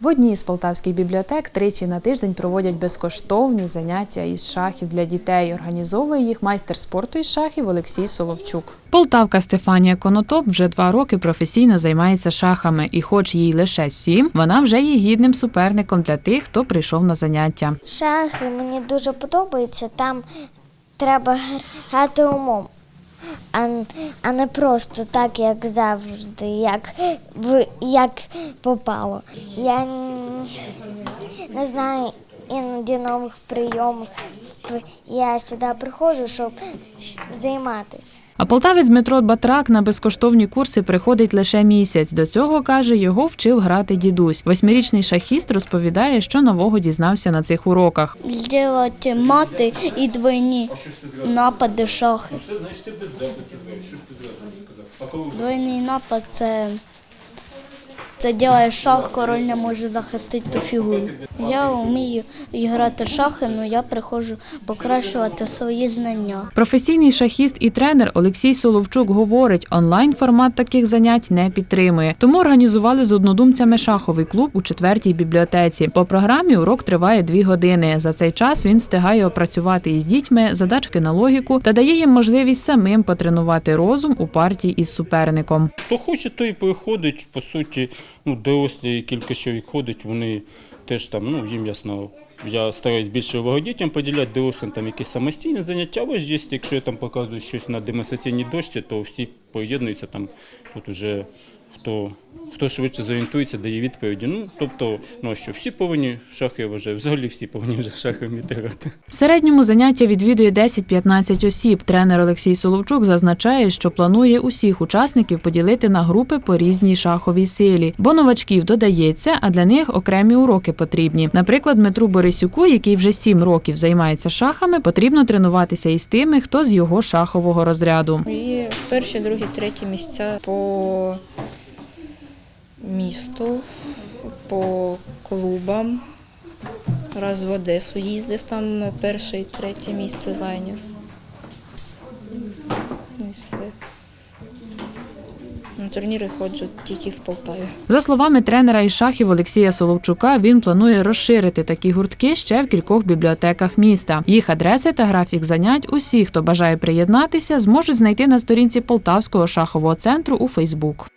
В одній з полтавських бібліотек тричі на тиждень проводять безкоштовні заняття із шахів для дітей. Організовує їх майстер спорту із шахів Олексій Соловчук. Полтавка Стефанія Конотоп вже два роки професійно займається шахами, і, хоч їй лише сім, вона вже є гідним суперником для тих, хто прийшов на заняття. Шахи мені дуже подобаються. Там треба грати умом, а, а не просто так, як завжди, як, як попало. Я не знаю іноді нових прийомів. Я сюди приходжу, щоб займатися. А полтавець Дмитро Батрак на безкоштовні курси приходить лише місяць. До цього каже, його вчив грати дідусь. Восьмирічний шахіст розповідає, що нового дізнався на цих уроках. Зробити мати і двойні напади шахи. Двойний напад це, це ділає шах, король не може захистити ту фігуру. Я вмію грати в шахи, але я приходжу покращувати свої знання. Професійний шахіст і тренер Олексій Соловчук говорить, онлайн формат таких занять не підтримує. Тому організували з однодумцями шаховий клуб у четвертій бібліотеці. По програмі урок триває дві години. За цей час він встигає опрацювати із дітьми задачки на логіку та дає їм можливість самим потренувати розум у партії із суперником. Хто хоче, той і приходить. По суті, ну, дорослі кілька чоловік ходить, вони теж там, ну, їм ясно. Я стараюсь більше уваги дітям поділяти, дорослим там якісь самостійні заняття, але ж є, якщо я там показую щось на демонстраційній дошці, то всі поєднуються там, тут уже хто, хто швидше зорієнтується, дає відповіді. Ну, тобто, ну, що всі повинні шахи, я вважаю, взагалі всі повинні вже в шахи вміти грати. В середньому заняття відвідує 10-15 осіб. Тренер Олексій Соловчук зазначає, що планує усіх учасників поділити на групи по різній шаховій силі. Бо новачків додається, а для них окремі уроки потрібні. Наприклад, Дмитру Борисюку, який вже 7 років займається шахами, потрібно тренуватися із тими, хто з його шахового розряду. І перші, другі, треті місця по місту, по клубам. Раз в Одесу їздив, там перше і третє місце зайняв. І все. На турніри ходжу тільки в Полтаві. За словами тренера із шахів Олексія Соловчука, він планує розширити такі гуртки ще в кількох бібліотеках міста. Їх адреси та графік занять усі, хто бажає приєднатися, зможуть знайти на сторінці Полтавського шахового центру у Фейсбук.